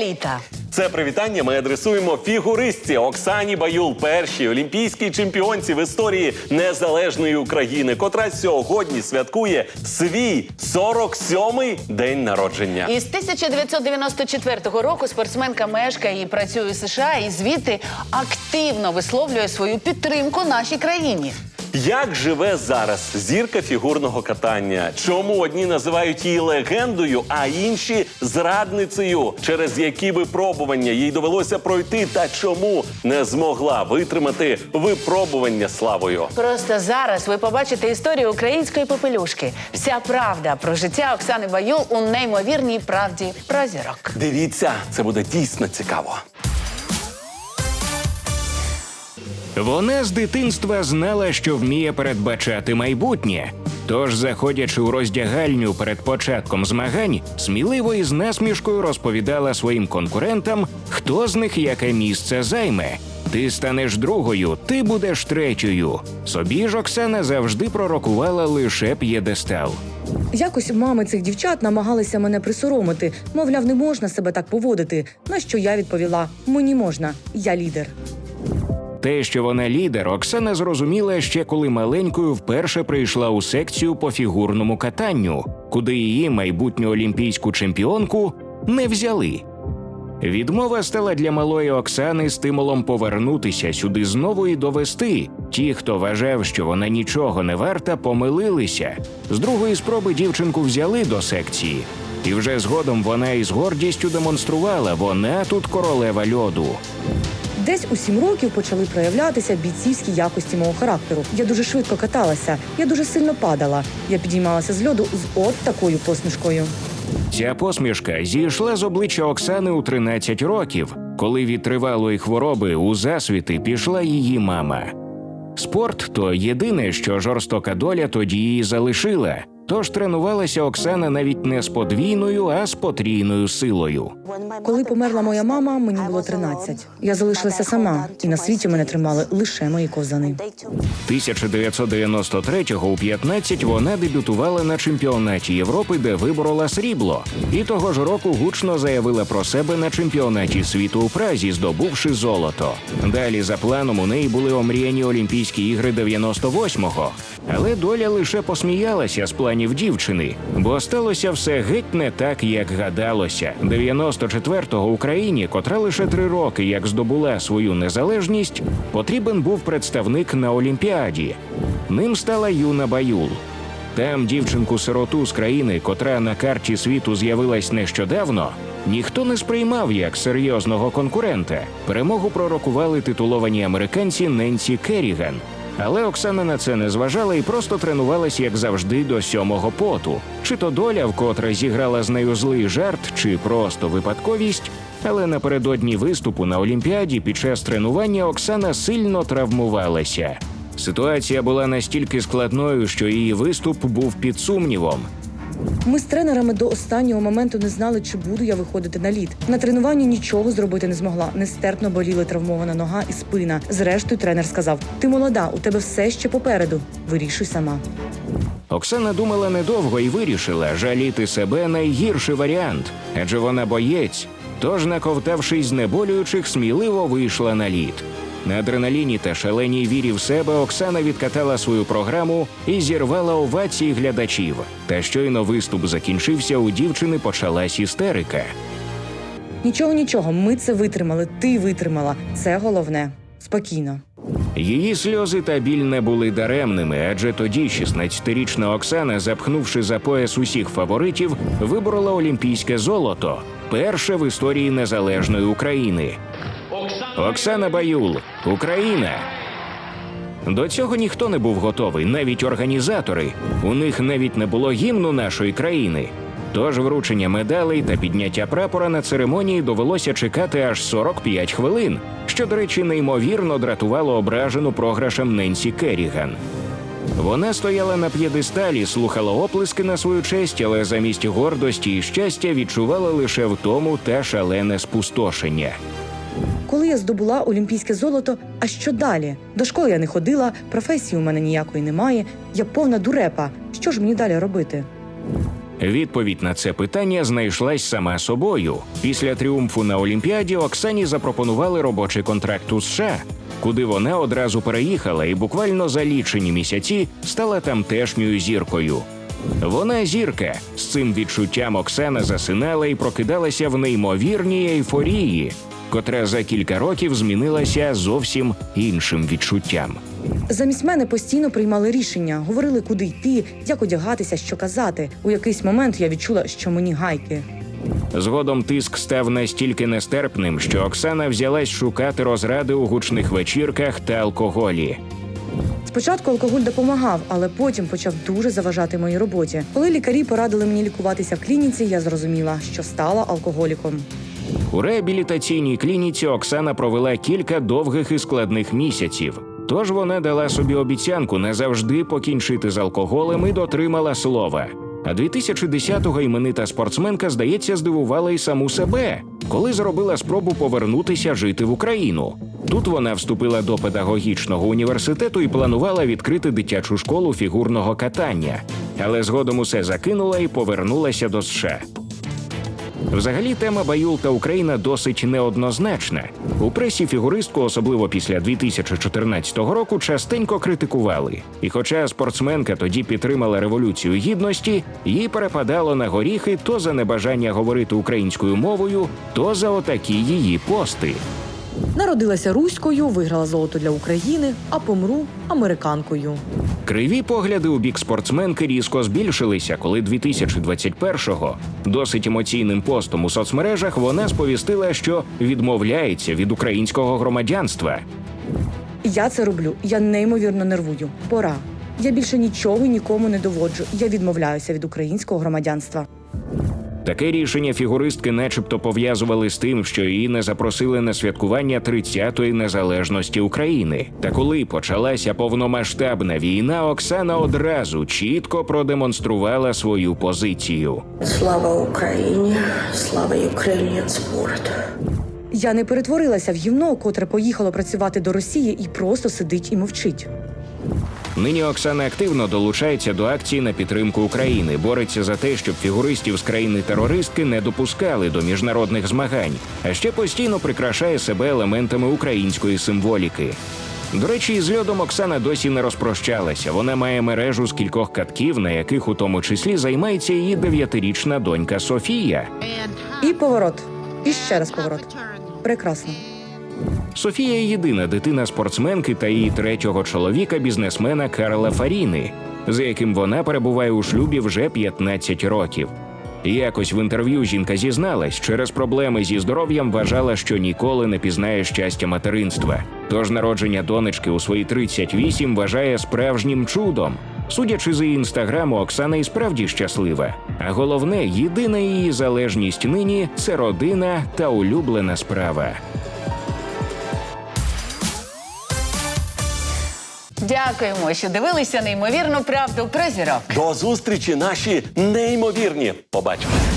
літа. Це привітання ми адресуємо фігуристці Оксані Баюл, першій олімпійській чемпіонці в історії незалежної України, котра сьогодні святкує свій 47-й день народження. Із 1994 року спортсменка мешкає і працює у США, і звідти активно висловлює свою підтримку нашій країні. Як живе зараз зірка фігурного катання? Чому одні називають її легендою, а інші зрадницею? Через які випробування їй довелося пройти, та чому не змогла витримати випробування славою? Просто зараз ви побачите історію української попелюшки. Вся правда про життя Оксани Баюл у неймовірній правді про зірок. Дивіться, це буде дійсно цікаво. Вона з дитинства знала, що вміє передбачати майбутнє. Тож, заходячи у роздягальню перед початком змагань, сміливо і з насмішкою розповідала своїм конкурентам, хто з них яке місце займе. Ти станеш другою, ти будеш третьою. Собі ж Оксана завжди пророкувала лише п'єдестал. Якось мами цих дівчат намагалися мене присоромити. Мовляв, не можна себе так поводити. На що я відповіла: мені можна, я лідер. Те, що вона лідер, Оксана зрозуміла ще коли маленькою вперше прийшла у секцію по фігурному катанню, куди її майбутню олімпійську чемпіонку не взяли. Відмова стала для малої Оксани стимулом повернутися сюди знову і довести. Ті, хто вважав, що вона нічого не варта, помилилися. З другої спроби дівчинку взяли до секції, і вже згодом вона із гордістю демонструвала вона тут королева льоду. Десь у сім років почали проявлятися бійцівські якості мого характеру. Я дуже швидко каталася, я дуже сильно падала. Я підіймалася з льоду з от такою посмішкою. Ця посмішка зійшла з обличчя Оксани у 13 років, коли від тривалої хвороби у засвіти пішла її мама. Спорт то єдине, що жорстока доля тоді її залишила. Тож тренувалася Оксана навіть не з подвійною, а з потрійною силою. Коли померла моя мама, мені було 13. Я залишилася сама, і на світі мене тримали лише мої ковзани. 1993-го у 15 вона дебютувала на чемпіонаті Європи, де виборола срібло, і того ж року гучно заявила про себе на чемпіонаті світу у Празі, здобувши золото. Далі за планом у неї були омріяні Олімпійські ігри 98-го. Але доля лише посміялася з планів дівчини, бо сталося все геть не так, як гадалося. 94-го Україні, котра лише три роки як здобула свою незалежність, потрібен був представник на Олімпіаді. Ним стала Юна Баюл. Там дівчинку-сироту з країни, котра на карті світу з'явилась нещодавно, ніхто не сприймав як серйозного конкурента. Перемогу пророкували титуловані американці Ненсі Керріган. Але Оксана на це не зважала і просто тренувалась, як завжди, до сьомого поту. Чи то доля, вкотре зіграла з нею злий жарт, чи просто випадковість. Але напередодні виступу на Олімпіаді під час тренування Оксана сильно травмувалася. Ситуація була настільки складною, що її виступ був під сумнівом. Ми з тренерами до останнього моменту не знали, чи буду я виходити на лід. На тренуванні нічого зробити не змогла. Нестерпно боліли травмована нога і спина. Зрештою, тренер сказав: Ти молода, у тебе все ще попереду. Вирішуй сама. Оксана думала недовго і вирішила жаліти себе найгірший варіант, адже вона боєць. Тож, наковтавшись знеболюючих, сміливо вийшла на лід. На адреналіні та шаленій вірі в себе Оксана відкатала свою програму і зірвала овації глядачів. Та щойно виступ закінчився, у дівчини почалась істерика. Нічого, нічого, ми це витримали. Ти витримала. Це головне. Спокійно. Її сльози та біль не були даремними, адже тоді 16-річна Оксана, запхнувши за пояс усіх фаворитів, виборола олімпійське золото, перше в історії незалежної України. Оксана Баюл, Україна. До цього ніхто не був готовий, навіть організатори. У них навіть не було гімну нашої країни. Тож вручення медалей та підняття прапора на церемонії довелося чекати аж 45 хвилин, що, до речі, неймовірно дратувало ображену програшем Ненсі Керріган. Вона стояла на п'єдесталі, слухала оплески на свою честь, але замість гордості і щастя відчувала лише втому та шалене спустошення. Коли я здобула олімпійське золото, а що далі? До школи я не ходила, професії у мене ніякої немає. Я повна дурепа. Що ж мені далі робити? Відповідь на це питання знайшлась сама собою. Після тріумфу на Олімпіаді Оксані запропонували робочий контракт у США, куди вона одразу переїхала і буквально за лічені місяці стала тамтешньою зіркою. Вона зірка. З цим відчуттям Оксана засинала і прокидалася в неймовірній ейфорії, котра за кілька років змінилася зовсім іншим відчуттям. Замість мене постійно приймали рішення, говорили, куди йти, як одягатися, що казати. У якийсь момент я відчула, що мені гайки. Згодом тиск став настільки нестерпним, що Оксана взялась шукати розради у гучних вечірках та алкоголі. Спочатку алкоголь допомагав, але потім почав дуже заважати моїй роботі. Коли лікарі порадили мені лікуватися в клініці, я зрозуміла, що стала алкоголіком. У реабілітаційній клініці Оксана провела кілька довгих і складних місяців. Тож вона дала собі обіцянку назавжди покінчити з алкоголем і дотримала слова. А 2010-го іменита спортсменка, здається, здивувала й саму себе, коли зробила спробу повернутися жити в Україну. Тут вона вступила до педагогічного університету і планувала відкрити дитячу школу фігурного катання, але згодом усе закинула і повернулася до США. Взагалі, тема Баюл та Україна досить неоднозначна. У пресі фігуристку, особливо після 2014 року, частенько критикували. І хоча спортсменка тоді підтримала революцію гідності, їй перепадало на горіхи то за небажання говорити українською мовою, то за отакі її пости. Народилася руською, виграла золото для України, а помру американкою. Криві погляди у бік спортсменки різко збільшилися, коли 2021-го досить емоційним постом у соцмережах вона сповістила, що відмовляється від українського громадянства. Я це роблю. Я неймовірно нервую. Пора. Я більше нічого нікому не доводжу. Я відмовляюся від українського громадянства. Таке рішення фігуристки, начебто, пов'язували з тим, що її не запросили на святкування 30-ї незалежності України. Та коли почалася повномасштабна війна, Оксана одразу чітко продемонструвала свою позицію. Слава Україні! Слава Ukrainian Sport! Я не перетворилася в гівно, котре поїхало працювати до Росії і просто сидить і мовчить. Нині Оксана активно долучається до акції на підтримку України, бореться за те, щоб фігуристів з країни терористки не допускали до міжнародних змагань, а ще постійно прикрашає себе елементами української символіки. До речі, із льодом Оксана досі не розпрощалася. Вона має мережу з кількох катків, на яких у тому числі займається її дев'ятирічна донька Софія. І поворот. І ще раз поворот. Прекрасно. Софія єдина дитина спортсменки та її третього чоловіка, бізнесмена Карла Фаріни, з яким вона перебуває у шлюбі вже 15 років. Якось в інтерв'ю жінка зізналась, через проблеми зі здоров'ям вважала, що ніколи не пізнає щастя материнства. Тож народження донечки у свої 38 вважає справжнім чудом. Судячи з її інстаграму, Оксана і справді щаслива. А головне, єдина її залежність нині це родина та улюблена справа. Дякуємо, що дивилися неймовірну правду про. До зустрічі, наші неймовірні. Побачимось.